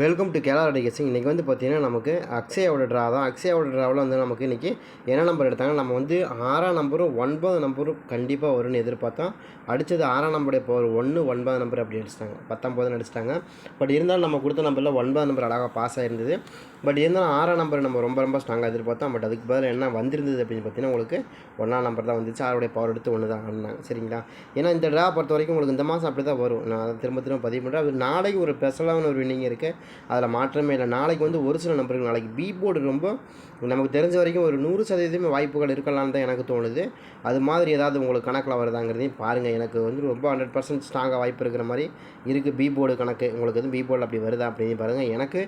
Welcome to கேலாரடி guessing இன்றைக்கி வந்து பார்த்தீங்கன்னா நமக்கு அக்ஷயாவோட ட்ரா தான். அக்ஷயாவோட ட்ராவில் வந்து நமக்கு இன்றைக்கி என்ன நம்பர் எடுத்தாங்க? நம்ம வந்து ஆறாம் நம்பரும் ஒன்பது நம்பரும் கண்டிப்பாக வரும்னு எதிர்பார்த்தோம் அடித்தது ஆறாம் நம்பருடைய பவர் ஒன்று ஒன்பது நம்பர் அப்படி அடிச்சிட்டாங்க. பத்தொம்போதுன்னு அடிச்சிட்டாங்க. பட் இருந்தாலும் நம்ம கொடுத்த நம்பரில் ஒன்பது நம்பர் அழகாக பாஸ் ஆகிருந்தது பட் இருந்தாலும் ஆறாம் நம்பர் நம்ம ரொம்ப ரொம்ப ஸ்ட்ராங்காக எதிர்பார்த்தோம் பட் அதுக்கு பதில் என்ன வந்திருந்தது அப்படின்னு பார்த்தீங்கன்னா உங்களுக்கு ஒன்றாம் நம்பர் தான் வந்துச்சு. ஆறுடைய பவர் எடுத்து ஒன்று தான் ஆடினாங்க சரிங்களா? ஏன்னா இந்த ட்ரா பொறுத்த வரைக்கும் உங்களுக்கு இந்த மாதம் அப்படி தான் வரும். நான் திரும்ப திரும்ப பதிவு பண்ணுறேன் அது நாளைக்கு ஒரு ஸ்பெஷலான ஒரு வின்னிங் இருக்குது அதில் மாற்றமே இல்லை. நாளைக்கு வந்து ஒரு சில நம்பருக்கு நாளைக்கு பி போர்டு ரொம்ப நமக்கு தெரிஞ்ச வரைக்கும் ஒரு நூறு சதவீதமே வாய்ப்புகள் இருக்கலாம்னு தான் எனக்கு தோணுது. அது மாதிரி ஏதாவது உங்களுக்கு கணக்கில் வருதாங்கிறதையும் பாருங்கள் எனக்கு வந்து ரொம்ப ஹண்ட்ரட் பர்சன்ட் ஸ்ட்ராங்காக வாய்ப்பு இருக்கிற மாதிரி இருக்குது பி போர்டு கணக்கு. உங்களுக்கு வந்து பி போர்டில் அப்படி வருதா அப்படின்னு பாருங்கள் எனக்கு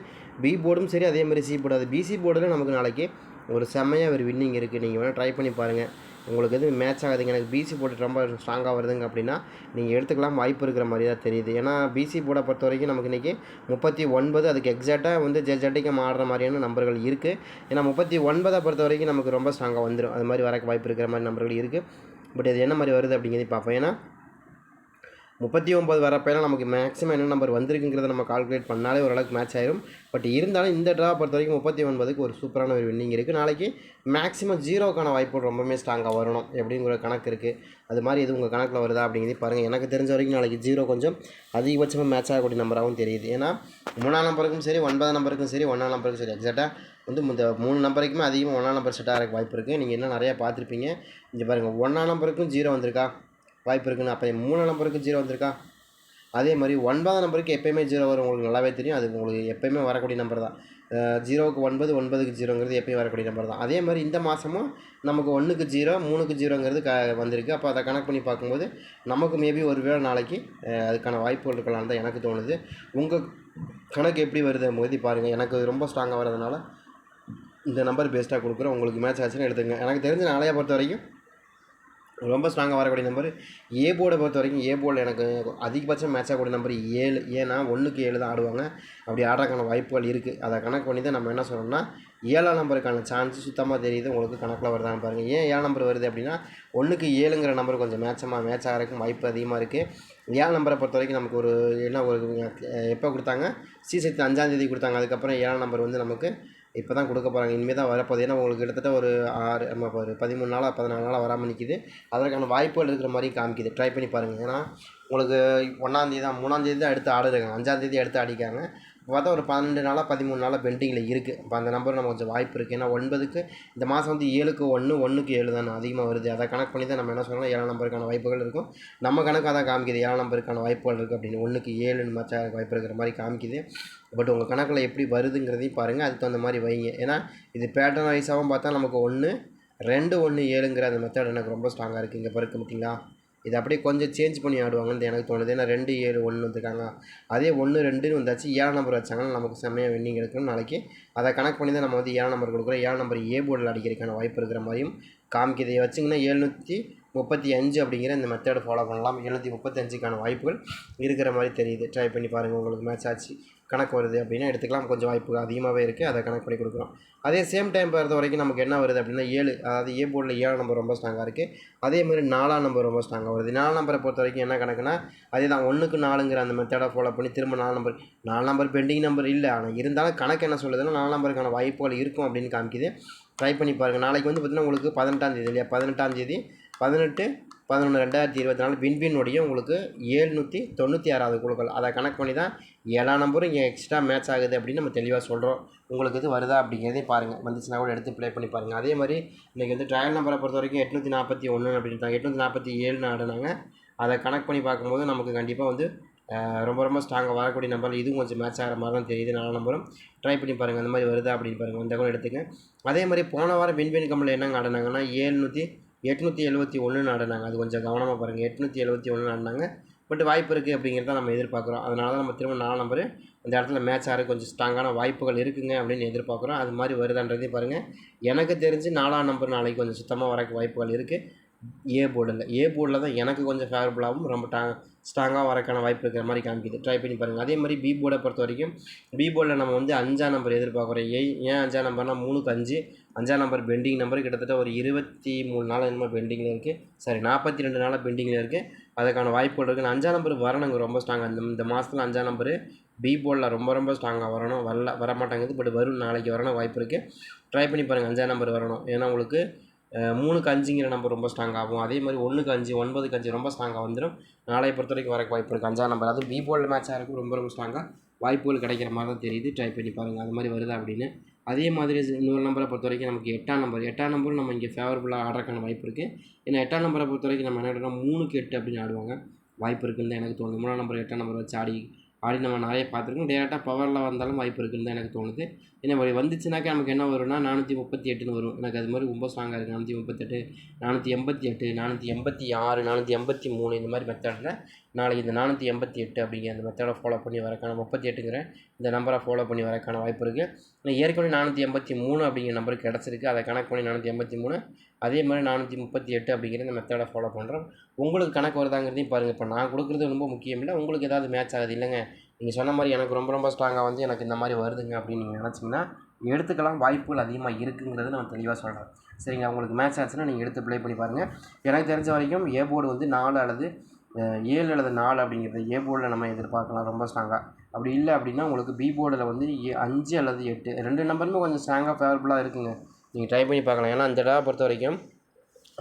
பி போர்டும் சரி அதே மாதிரி சி போர்டு அது பிசி போர்டில் நமக்கு நாளைக்கு ஒரு செம்மையாக ஒரு வின்னிங் இருக்குது நீங்கள் வேணால் ட்ரை பண்ணி பாருங்கள் உங்களுக்கு எதுவும் மேட்ச் ஆகாதுங்க. எனக்கு பிசி போட்டு ரொம்ப ஸ்ட்ராங்காக வருதுங்க அப்படின்னா நீங்கள் எடுத்துக்கலாம் வாய்ப்பு இருக்கிற மாதிரி தான் தெரியுது. ஏன்னா பிசி போர்டை பொறுத்த வரைக்கும் நமக்கு இன்றைக்கி முப்பத்தி ஒன்பது அதுக்கு எக்ஸாக்டாக வந்து ஜெஜட்டிக்கம் மாறுற மாதிரியான நம்பர்கள் இருக்குது ஏன்னா முப்பத்தி ஒன்பதை பொறுத்த வரைக்கும் நமக்கு ரொம்ப ஸ்ட்ராங்காக வந்துடும் அது மாதிரி வரக்கு வாய்ப்பு இருக்கிற மாதிரி நம்பர்கள் இருக்குது பட் இது என்ன மாதிரி வருது அப்படிங்கிறத பார்ப்போம். ஏன்னா முப்பத்தி ஒம்பது வரப்பெல்லாம் நமக்கு மேக்ஸிமம் என்ன நம்பர் வந்திருக்குங்கிறத நம்ம கால்குலேட் பண்ணாலே ஓரளவுக்கு மேட்ச் ஆயிரும். பட் இருந்தாலும் இந்த ட்ரா பொறுத்த வரைக்கும் முப்பத்தி ஒன்பதுக்கு ஒரு சூப்பரான ஒரு வின்னிங் இருக்குது நாளைக்கு மேக்ஸிமம் ஜீரோக்கான வாய்ப்பு ரொம்பவுமே ஸ்ட்ராங்காக வரணும் எப்படிங்கிற கணக்கு இருக்குது அது மாதிரி எதுவும் உங்கள் கணக்கில் வருதா அப்படிங்கிறது பாருங்கள் எனக்கு தெரிஞ்ச வரைக்கும் நாளைக்கு ஜீரோ கொஞ்சம் அதிகபட்சமாக மேட்ச் ஆகக்கூடிய நம்பராகவும் தெரியுது. ஏன்னா மூணாம் நம்பருக்கும் சரி ஒன்பதாம் நம்பருக்கும் சரி ஒன்றாம் நம்பருக்கும் சரி எக்ஸாக்டாக வந்து இந்த மூணு நம்பருக்குமே அதிகமாக ஒன்றாம் நம்பர் செட் ஆகிறதுக்கு வாய்ப்பு இருக்குது நீங்கள் இன்னும் நிறையா பார்த்துருப்பீங்க. இங்கே பாருங்கள் ஒன்றாம் நம்பருக்கும் ஜீரோ வந்திருக்கா? வாய்ப்பு இருக்குன்னு. அப்போ மூணு நம்பருக்கு ஜீரோ வந்திருக்கா? அதே மாதிரி ஒன்பதாம் நம்பருக்கு எப்போயுமே ஜீரோ வரும். உங்களுக்கு நல்லாவே தெரியும். அது உங்களுக்கு எப்போயுமே வரக்கூடிய நம்பர் தான். ஜீரோவுக்கு ஒன்பது ஒன்பதுக்கு ஜீரோங்கிறது எப்பயும் வரக்கூடிய நம்பர் தான். அதே மாதிரி இந்த மாதமும் நமக்கு ஒன்றுக்கு ஜீரோ மூணுக்கு ஜீரோங்கிறது க வந்திருக்கு. அப்போ அதை கணக்கு பண்ணி பார்க்கும்போது நமக்கு மேபி ஒரு வேளை நாளைக்கு அதுக்கான வாய்ப்புகள் இருக்கலாம்னு தான் எனக்கு தோணுது. உங்கள் கணக்கு எப்படி வருது? மோதி பாருங்கள் எனக்கு ரொம்ப ஸ்ட்ராங்காக வரதுனால இந்த நம்பர் பெஸ்ட்டாக கொடுக்குறேன். உங்களுக்கு மேட்ச் ஆச்சுன்னா எடுத்துங்க எனக்கு தெரிஞ்ச நாளையை பொறுத்த வரைக்கும் ரொம்ப ஸ்ட்ராங்காக வரக்கூடிய நம்பர் ஏ போர்டை பொறுத்த வரைக்கும் ஏ போர்டில் எனக்கு அதிகபட்சம் மேட்ச் ஆகக்கூடிய நம்பர் ஏழு. ஏன்னா ஒன்றுக்கு ஏழு தான் ஆடுவாங்க. அப்படி ஆடுறதுக்கான வாய்ப்புகள் இருக்குது அதை கணக்கு பண்ணி தான் நம்ம என்ன சொல்கிறோம்னா ஏழாம் நம்பருக்கான சான்ஸ் சுத்தமாக தெரியுது. உங்களுக்கு கணக்கில் வருதான்னு பாருங்கள் ஏன் ஏழாம் நம்பர் வருது அப்படின்னா ஒன்றுக்கு ஏழுங்கிற நம்பர் கொஞ்சம் மேட்சமாக மேட்ச் ஆகிறதுக்கும் வாய்ப்பு அதிகமாக இருக்குது ஏழாம் நம்பரை பொறுத்த வரைக்கும் நமக்கு ஒரு என்ன ஒரு எப்போ கொடுத்தாங்க? சி சக்தி அஞ்சாந்தேதி கொடுத்தாங்க. அதுக்கப்புறம் ஏழாம் நம்பர் வந்து நமக்கு இப்போ தான் கொடுக்க போகிறாங்க இனிமேல் தான் வரப்போகுது. ஏன்னா உங்களுக்கு கிட்டத்தட்ட ஒரு ஆறு நம்ம ஒரு பதிமூணு நாளாக பதினாலு நாளாக வராமல் நிற்கிது அதற்கான வாய்ப்புகள் இருக்கிற மாதிரி காமிக்குது. ட்ரை பண்ணி பாருங்கள் ஏன்னா உங்களுக்கு ஒன்றாந்தேதி தான் மூணாந்தேதி தான் எடுத்து ஆடுறாங்க அஞ்சாந்தேதி எடுத்து ஆடிக்காங்க பார்த்தா ஒரு பன்னெண்டு நாளாக பதிமூணு நாளாக பெண்டிங்கில் இருக்குது இப்போ அந்த நம்பர் நம்ம கொஞ்சம் வாய்ப்பு இருக்குது ஏன்னா ஒன்பதுக்கு இந்த மாதம் வந்து ஏழுக்கு ஒன்று ஒன்றுக்கு ஏழு தானே அதிகமாக வருது. அதை கணக்கு பண்ணி தான் நம்ம என்ன சொல்லலாம் ஏழாம் நம்பருக்கான வாய்ப்புகள் இருக்கும். நம்ம கணக்கு அதான் காமிக்குது ஏழாம் நம்பருக்கான வாய்ப்புகள் இருக்குது அப்படின்னு. ஒன்றுக்கு ஏழுன்னு மச்சா வாய்ப்பு இருக்கிற மாதிரி காமிக்குது. பட் உங்கள் கணக்கில் எப்படி வருதுங்கிறதையும் பாருங்கள் அதுக்கு தகுந்த மாதிரி வைங்க. ஏன்னா இது பேட்டர்ன் வைஸாகவும் பார்த்தா நமக்கு ஒன்று ரெண்டு ஒன்று ஏழுங்கிற அந்த மெத்தட் எனக்கு ரொம்ப ஸ்ட்ராங்காக இருக்குது இங்கே பிறகு பார்த்தீங்களா இது அப்படியே கொஞ்சம் சேஞ்ச் பண்ணி ஆடுவாங்கன்னு எனக்கு தோணுது. ஏன்னா ரெண்டு ஏழு ஒன்று வந்துருக்காங்க. அதே ஒன்று ரெண்டுன்னு வந்தாச்சு. ஏழாம் நம்பர் வச்சாங்கன்னா நமக்கு செம்மையாக வின்னிங் எடுக்கணும் நாளைக்கு. அதை கணக்கு பண்ணி தான் நம்ம வந்து ஏழாம் நம்பர் கொடுக்குறோம். ஏழாம் நம்பர் ஏ போர்டில் அடிக்கிறதுக்கான வாய்ப்பு இருக்கிற மாதிரியும் காமிக்குது. இதை வச்சிங்கன்னா எழுநூற்றி முப்பத்தி அஞ்சு அப்படிங்கிற இந்த மெத்தடை ஃபாலோ பண்ணலாம். எழுநூற்றி முப்பத்தஞ்சுக்கான வாய்ப்புகள் இருக்கிற மாதிரி தெரியுது. ட்ரை பண்ணி பாருங்கள் உங்களுக்கு மேட்ச் ஆச்சு. கணக்கு வருது அப்படின்னா எடுத்துக்கலாம். கொஞ்சம் வாய்ப்பு அதிகமாகவே இருக்குது அதை கணக்கு பண்ணி கொடுக்குறோம். அதே சேம் டைம் பொறுத்த வரைக்கும் நமக்கு என்ன வருது அப்படின்னா ஏழு அதாவது ஏ போர்டில் ஏழாம் நம்பர் ரொம்ப ஸ்ட்ராங்காக இருக்குது அதே மாதிரி நாலாம் நம்பர் ரொம்ப ஸ்ட்ராங்காக வருது. நாலாம் நம்பரை பொறுத்த வரைக்கும் என்ன கணக்குனா அதே தான் ஒன்றுக்கு நாலுங்கிற அந்த மெத்தடை ஃபாலோ பண்ணி திரும்ப நாலு நம்பர் நாலு நம்பர் பெண்டிங் நம்பர் இல்லை. ஆனால் இருந்தாலும் கணக்கு என்ன சொல்லுதுன்னா நாலு நம்பருக்கான வாய்ப்புகள் இருக்கும் அப்படின்னு காமிக்குது. ட்ரை பண்ணி பாருங்கள் நாளைக்கு வந்து பார்த்திங்கன்னா உங்களுக்கு பதினெட்டாம் தேதி இல்லையா? பதினெட்டாம் தேதி பதினெட்டு பதினொன்று ரெண்டாயிரத்தி இருபத்தி நாலு விண்வினுடைய உங்களுக்கு ஏழ்நூற்றி தொண்ணூற்றி ஆறாவது குழுக்கள். அதை கணக்கு பண்ணி தான் ஏழாம் நம்பரும் இங்கே எக்ஸ்ட்ரா மேட்ச் ஆகுது அப்படின்னு நம்ம தெளிவாக சொல்கிறோம் உங்களுக்கு இது வருதா அப்படிங்கிறதே பாருங்கள் வந்துச்சுன்னா கூட எடுத்து ப்ளே பண்ணி பாருங்கள் அதே மாதிரி இன்றைக்கி வந்து ட்ரையல் நம்பரை பொறுத்த வரைக்கும் எட்நூற்றி நாற்பத்தி ஒன்று அப்படின்ட்டாங்க. எட்நூற்றி நாற்பத்தி ஏழுன்னு ஆடினாங்க. அதை கணக்கு பண்ணி பார்க்கும்போது நமக்கு கண்டிப்பாக வந்து ரொம்ப ரொம்ப ஸ்ட்ராங்காக வரக்கூடிய நம்பர் இதுவும் கொஞ்சம் மேட்ச் ஆகிற மாதிரி தான் தெரியுது. நாலு நம்பரும் ட்ரை பண்ணி பாருங்கள் அந்த மாதிரி வருதா அப்படின்னு பாருங்கள் இந்த கூட எடுத்துங்க. அதே மாதிரி போன வாரம் விண்வெண் கம்பெனியில் என்னங்க ஆடினாங்கன்னா ஏழ்நூற்றி எட்நூற்றி எழுபத்தி ஒன்று ஆடினாங்க அது கொஞ்சம் கவனமாக பாருங்கள் எட்நூற்றி எழுபத்தி ஒன்று ஆடினாங்க பட் வாய்ப்பு இருக்குது அப்படிங்கிறத நம்ம எதிர்பார்க்குறோம். அதனால தான் நம்ம திரும்ப நாலு நம்பர். அந்த இடத்துல மேட்ச் ஆகிற கொஞ்சம் ஸ்ட்ராங்கான வாய்ப்புகள் இருக்குங்க அப்படின்னு எதிர்பார்க்குறோம். அது மாதிரி வருதான்றதையும் பாருங்கள் எனக்கு தெரிஞ்சு நாலாம் நம்பர் நாளைக்கு கொஞ்சம் சுத்தமாக வரக்கு வாய்ப்புகள் இருக்குது ஏ போர்டில் ஏ போர்டில் தான் எனக்கு கொஞ்சம் ஃபேவரபுளாகவும் ரொம்ப டா ஸ்ட்ராங்காக வரக்கான வாய்ப்பு இருக்கிற மாதிரி காமிக்குது. ட்ரை பண்ணி பாருங்கள் அதே மாதிரி பி போர்டை பொறுத்த வரைக்கும் பி போர்டில் நம்ம வந்து அஞ்சாம் நம்பர் எதிர்பார்க்குறோம். ஏ ஏன் அஞ்சாம் நம்பர்னால் மூணுக்கு அஞ்சு அஞ்சாம் நம்பர் பெண்டிங் நம்பர் கிட்டத்தட்ட ஒரு இருபத்தி மூணு நாள் என்னமோ பெண்டிங்கில் இருக்குது சாரி நாற்பத்தி ரெண்டு நாளாக பெண்டிங்கில் இருக்குது அதுக்கான வாய்ப்புகள் இருக்குது அஞ்சாம் நம்பர் வரணுங்க ரொம்ப ஸ்ட்ராங்காக இந்த இந்த மாதத்தில் அஞ்சாம் நம்பர் பி போர்டில் ரொம்ப ரொம்ப ஸ்ட்ராங்காக வரணும். வரல வர பட் வரும் நாளைக்கு வரணும் வாய்ப்பு இருக்குது ட்ரை பண்ணி பாருங்கள் அஞ்சாம் நம்பர் வரணும். ஏன்னா உங்களுக்கு மூணுக்கு அஞ்சுங்கிற நம்பர் ரொம்ப ஸ்ட்ராங் ஆகும். அதே மாதிரி ஒன்றுக்கு அஞ்சு ஒன்பதுக்கு அஞ்சு ரொம்ப ஸ்ட்ராங்காக வந்துடும் நாளை பொறுத்த வரைக்கும் வரக்கு வாய்ப்பு இருக்குது அஞ்சாம் நம்பர் அது பி போர்டில் மேட்சாக இருக்கும். ரொம்ப ரொம்ப ஸ்ட்ராங்காக வாய்ப்புகள் கிடைக்கிற மாதிரி தான் தெரியுது. ட்ரை பண்ணி பாருங்கள் அது மாதிரி வருதா அப்படின்னு. அதே மாதிரி இன்னொரு நம்பரை பொறுத்த வரைக்கும் நமக்கு எட்டாம் நம்பர் எட்டாம் நம்பரும் நம்ம இங்கே ஃபேவரபுளாக ஆடுறக்கான வாய்ப்பு இருக்குது ஏன்னா எட்டாம் நம்பரை பொறுத்த வரைக்கும் நம்ம என்ன ஆடுறோம் மூணுக்கு எட்டு அப்படின்னு ஆடுவாங்க. வாய்ப்பு இருக்குன்னு தான் எனக்கு தோணுது. மூணாம் நம்பர் எட்டாம் நம்பர் வச்சு ஆடி ஆடி நம்ம நிறைய பார்த்துருக்கோம். டேரெக்டாக பவரில் வந்தாலும் வாய்ப்பு இருக்குன்னு தான் எனக்கு தோணுது. ஏன்னா அப்படி வந்துச்சுனாக்கா நமக்கு என்ன வரும்னா நானூற்றி முப்பத்தி எட்டுன்னு வரும். எனக்கு அது மாதிரி ரொம்ப ஸ்ட்ராங்காக இருக்குது நானூற்றி முப்பத்தெட்டு நானூற்றி எண்பத்தி எட்டு நானூற்றி எண்பத்தி ஆறு நானூற்றி எண்பத்தி மூணு இந்த மாதிரி மெத்தடில் நாளைக்கு இந்த நானூற்றி எண்பத்தி எட்டு அப்படிங்கிற அந்த மெத்தடை ஃபாலோ பண்ணி வரக்கான முப்பத்தி எட்டுங்கிற இந்த நம்பரை ஃபாலோ பண்ணி வரக்கான வாய்ப்பு இருக்குது ஏற்கனவே நானூற்றி எண்பத்தி மூணு அப்படிங்கிற நம்பர் கிடச்சிருக்கு. அதை கணக்கு பண்ணி நானூற்றி எண்பத்தி மூணு அதே மாதிரி நானூற்றி முப்பத்தி எட்டு அப்படிங்கிற இந்த மெத்தடை ஃபாலோ பண்ணுறோம் உங்களுக்கு கணக்கு வருதாங்கிறதையும் பாருங்கள் இப்போ நான் கொடுக்குறது ரொம்ப முக்கியம் இல்லை. உங்களுக்கு ஏதாவது மேட்ச் ஆகுது இல்லைங்க. நீங்கள் சொன்ன மாதிரி எனக்கு ரொம்ப ரொம்ப ஸ்ட்ராங்காக வந்து எனக்கு இந்த மாதிரி வருதுங்க அப்படின்னு நீங்கள் நினச்சிங்கன்னா எடுத்துக்கலாம். வாய்ப்புகள் அதிகமாக இருக்குங்கிறது நான் தெளிவாக சொல்கிறேன் சரிங்க உங்களுக்கு மேட்ச் ஆச்சுன்னா நீங்கள் எடுத்து ப்ளே பண்ணி பாருங்கள் எனக்கு தெரிஞ்ச வரைக்கும் ஏ போர்டு வந்து நாலு அல்லது ஏழு அல்லது நாலு அப்படிங்கிறது ஏ போர்டில் நம்ம எதிர்பார்க்கலாம் ரொம்ப ஸ்ட்ராங்காக அப்படி இல்லை அப்படின்னா உங்களுக்கு பி போர்டில் வந்து ஏ- அஞ்சு அல்லது எட்டு ரெண்டு நம்பருமே கொஞ்சம் ஸ்ட்ராங்காக ஃபேவரபுளாக இருக்குங்க. நீங்கள் ட்ரை பண்ணி பார்க்கலாம். ஏன்னா அந்த இடம் பொறுத்த வரைக்கும்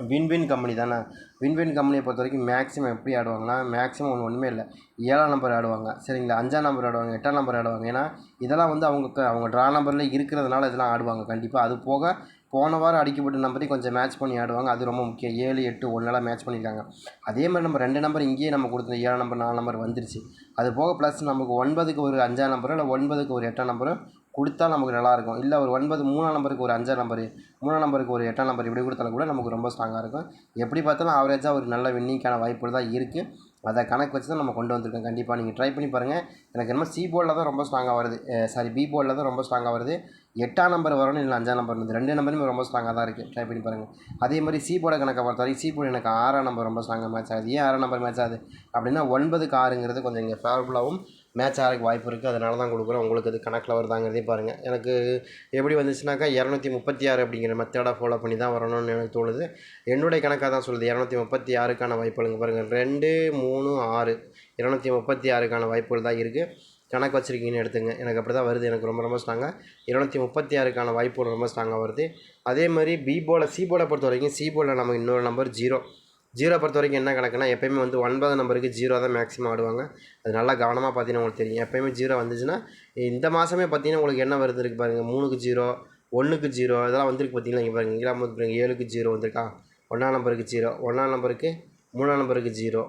வின்வின் கம்பெனி தானே. வின்வின் கம்பெனியை பொறுத்த வரைக்கும் மேக்ஸிமம் எப்படி ஆடுவாங்கன்னா மேக்ஸிமம் ஒன்று ஒன்றுமே இல்லை. ஏழாம் நம்பர் ஆடுவாங்க. சரிங்களா? அஞ்சாம் நம்பர் ஆடுவாங்க எட்டாம் நம்பர் ஆடுவாங்க. ஏன்னா இதெல்லாம் வந்து அவங்க க- அவங்க ட்ரா நம்பரில் இருக்கிறதுனால இதெல்லாம் ஆடுவாங்க. கண்டிப்பாக அது போக போன வாரம் அடிக்கப்பட்ட நம்பரையும் கொஞ்சம் மேட்ச் பண்ணி ஆடுவாங்க. அது ரொம்ப முக்கியம். ஏழு எட்டு ஒன்றெல்லாம் மேட்ச் பண்ணியிருக்காங்க அதே மாதிரி நம்ம ரெண்டு நம்பர் இங்கேயே நம்ம கொடுத்த ஏழு நம்பர் நாலு நம்பர் வந்துருச்சு. அது போக ப்ளஸ் நமக்கு ஒன்பதுக்கு ஒரு அஞ்சாம் நம்பரோ இல்லை ஒன்பதுக்கு ஒரு எட்டாம் நம்பரோ கொடுத்தா நமக்கு நல்லாயிருக்கும் இல்லை ஒரு ஒன்பது மூணாம் நம்பருக்கு ஒரு அஞ்சாம் நம்பர் மூணாம் நம்பருக்கு ஒரு எட்டாம் நம்பர் இப்படி கொடுத்தாலும் கூட நமக்கு ரொம்ப ஸ்ட்ராங்காக இருக்கும். எப்படி பார்த்தாலும் ஆவரேஜாக ஒரு நல்ல வின்னிங்கான வாய்ப்புகள் தான் இருக்குது அதை கணக்கு வச்சு தான் நம்ம கொண்டு வந்திருக்கோம். கண்டிப்பாக நீங்கள் ட்ரை பண்ணி பாருங்கள் எனக்கு என்னமோ சி போர்டில் தான் ரொம்ப ஸ்ட்ராங்காக வருது. சாரி பி போர்டில் தான் ரொம்ப ஸ்ட்ராங்காக வருது. எட்டாம் நம்பர் வரணும் இல்லை அஞ்சாம் நம்பர் வந்து ரெண்டு நம்பருமே ரொம்ப ஸ்ட்ராங்காக தான் இருக்குது ட்ரை பண்ணி பாருங்கள் அதே மாதிரி சி போர்டை கணக்கை பொறுத்த வரைக்கும் சி போர்டு எனக்கு ஆறாம் நம்பர் ரொம்ப ஸ்ட்ராங்காக மேட்ச் ஆகுது. ஏன் ஆறாம் நம்பர் மேட்ச் ஆகுது? அப்படின்னா ஒன்பதுக்கு ஆறுங்கிறது கொஞ்சம் இங்கே ஃபேவரபுளாகவும் மேட்ச் ஆகிறக்கு வாய்ப்பு இருக்குது அதனால தான் கொடுக்குறோம். உங்களுக்கு அது கணக்கில் வருதாங்கிறதையும் பாருங்கள் எனக்கு எப்படி வந்துச்சுனாக்கா இரநூத்தி முப்பத்தி ஆறு அப்படிங்கிற மெத்தடாக ஃபாலோ பண்ணி தான் வரணும்னு எனக்கு தோணுது. என்னுடைய கணக்காக தான் சொல்லுது. இரநூத்தி முப்பத்தி ஆறுக்கான வாய்ப்புகளுங்க பாருங்கள் ரெண்டு மூணு ஆறு. இரநூத்தி முப்பத்தி ஆறுக்கான வாய்ப்புகள் தான் இருக்குது கணக்கு வச்சுருக்கீங்கன்னு எடுத்துங்க. எனக்கு அப்படி தான் வருது. எனக்கு ரொம்ப ரொம்ப ஸ்ட்ராங்காக இருநூத்தி முப்பத்தி ஆறுக்கான வாய்ப்புகள் ரொம்ப ஸ்ட்ராங்காக வருது. அதே மாதிரி பி போல சி போலை பொறுத்த வரைக்கும் சி போலில் நம்ம இன்னொரு நம்பர் ஜீரோ ஜீரோ பொறுத்த வரைக்கும் என்ன கணக்குனா எப்பயுமே வந்து ஒன்பது நம்பருக்கு ஜீரோ தான் மேக்ஸிமம் ஆடுவாங்க. அது நல்லா கவனமாக பார்த்தீங்கன்னா உங்களுக்கு தெரியும். எப்பயுமே ஜீரோ வந்துச்சுன்னா இந்த மாதமே பார்த்தீங்கன்னா உங்களுக்கு என்ன வருது பாருங்கள் மூணுக்கு ஜீரோ ஒன்றுக்கு ஜீரோ இதெல்லாம் வந்துருக்கு பார்த்தீங்களா? இங்கே பாருங்கள் இங்கெல்லாம் வந்து பாருங்க. ஏழுக்கு ஜீரோ வந்திருக்கா? ஒன்றாம் நம்பருக்கு ஜீரோ ஒன்றாம் நம்பருக்கு மூணாம் நம்பருக்கு ஜீரோ.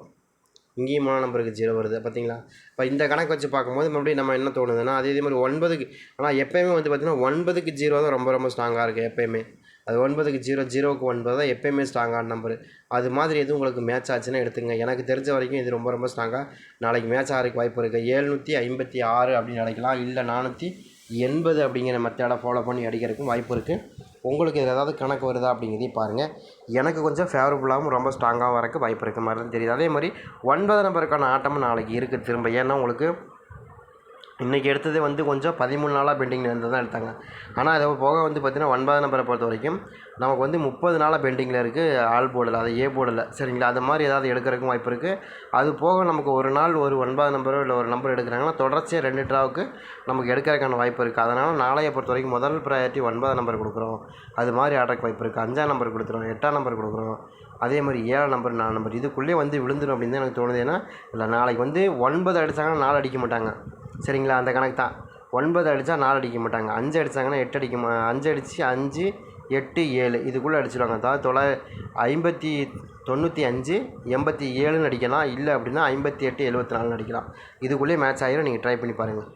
இங்கேயும் மூணாம் நம்பருக்கு ஜீரோ வருது. பார்த்தீங்களா? இப்போ இந்த கணக்கு வச்சு பார்க்கும்போது மறுபடியும் நம்ம என்ன தோணுதுன்னா அதே இதே மாதிரி ஒன்பதுக்கு ஆனால் எப்பயுமே வந்து பார்த்திங்கன்னா ஒன்பதுக்கு ஜீரோ தான் ரொம்ப ரொம்ப ஸ்ட்ராங்காக இருக்குது எப்பயுமே. அது ஒன்பதுக்கு ஜீரோ ஜீரோக்கு ஒன்பது தான் எப்பயுமே ஸ்ட்ராங்கான நம்பர் அது மாதிரி எதுவும் உங்களுக்கு மேட்ச் ஆச்சுன்னா எடுத்துங்க எனக்கு தெரிஞ்ச வரைக்கும் இது ரொம்ப ரொம்ப ஸ்ட்ராங்காக நாளைக்கு மேட்ச் ஆகிறதுக்கு வாய்ப்பு இருக்குது ஏழ்நூற்றி ஐம்பத்தி ஆறு அப்படின்னு அடைக்கலாம் இல்லை நானூற்றி எண்பது அப்படிங்கிற மெத்தடை ஃபாலோ பண்ணி அடிக்கிறதுக்கும் வாய்ப்பு இருக்குது உங்களுக்கு இதில் ஏதாவது கணக்கு வருதா அப்படிங்கிறதையும் பாருங்கள் எனக்கு கொஞ்சம் ஃபேவரபுளாகவும் ரொம்ப ஸ்ட்ராங்காகவும் வரக்கு வாய்ப்பு இருக்க. மாதிரி தான் தெரியுது. அதே மாதிரி ஒன்பது நம்பருக்கான ஆட்டமும் நாளைக்கு இருக்குது திரும்ப. ஏன்னா உங்களுக்கு இன்றைக்கி எடுத்தது வந்து கொஞ்சம் பதிமூணு நாளாக பெண்டிங்கில் இருந்து தான் எடுத்தாங்க. ஆனால் அது போக வந்து பார்த்திங்கன்னா ஒன்பது நம்பரை பொறுத்த வரைக்கும் நமக்கு வந்து முப்பது நாளாக பெண்டிங்கில் இருக்குது ஆள் போடலை அது ஏ போடலை சரிங்களா? அது மாதிரி ஏதாவது எடுக்கிறதுக்கும் வாய்ப்பு இருக்குது அது போக நமக்கு ஒரு நாள் ஒரு ஒன்பது நம்பரோ இல்லை ஒரு நம்பர் எடுக்கிறாங்கன்னா தொடர்ச்சியாக ரெண்டு ட்ராவுக்கு நமக்கு எடுக்கிறதுக்கான வாய்ப்பு இருக்குது அதனால் நாளைய பொறுத்த வரைக்கும் முதல் ப்ரையாரிட்டி ஒன்பதாம் நம்பர் கொடுக்குறோம். அது மாதிரி ஆர்டருக்கு வாய்ப்பு இருக்குது அஞ்சாம் நம்பர் கொடுத்துரும் எட்டாம் நம்பர் கொடுக்குறோம். அதே மாதிரி ஏழாம் நம்பர் நாலு நம்பர். இதுக்குள்ளே வந்து விழுந்துடும் அப்படின்னு தான் எனக்கு தோணுது. ஏன்னா இல்லை நாளைக்கு வந்து ஒன்பது அடித்தாங்கன்னா நாலு அடிக்க மாட்டாங்க. சரிங்களா? அந்த கணக்கு தான் ஒன்பது அடித்தா நாலு அடிக்க மாட்டாங்க. அஞ்சு அடித்தாங்கன்னா எட்டு அடிக்க மா அஞ்சு அடித்து அஞ்சு எட்டு ஏழு. இதுக்குள்ளே அடிச்சிடுவாங்க அதாவது தொள்ளா ஐம்பத்தி தொண்ணூற்றி அஞ்சு எண்பத்தி ஏழுன்னு அடிக்கலாம். இல்லை அப்படின்னா ஐம்பத்தி எட்டு எழுபத்தி நாலுன்னு அடிக்கலாம். இதுக்குள்ளேயே மேட்ச் ஆகிரும் நீங்கள் ட்ரை பண்ணி பாருங்கள்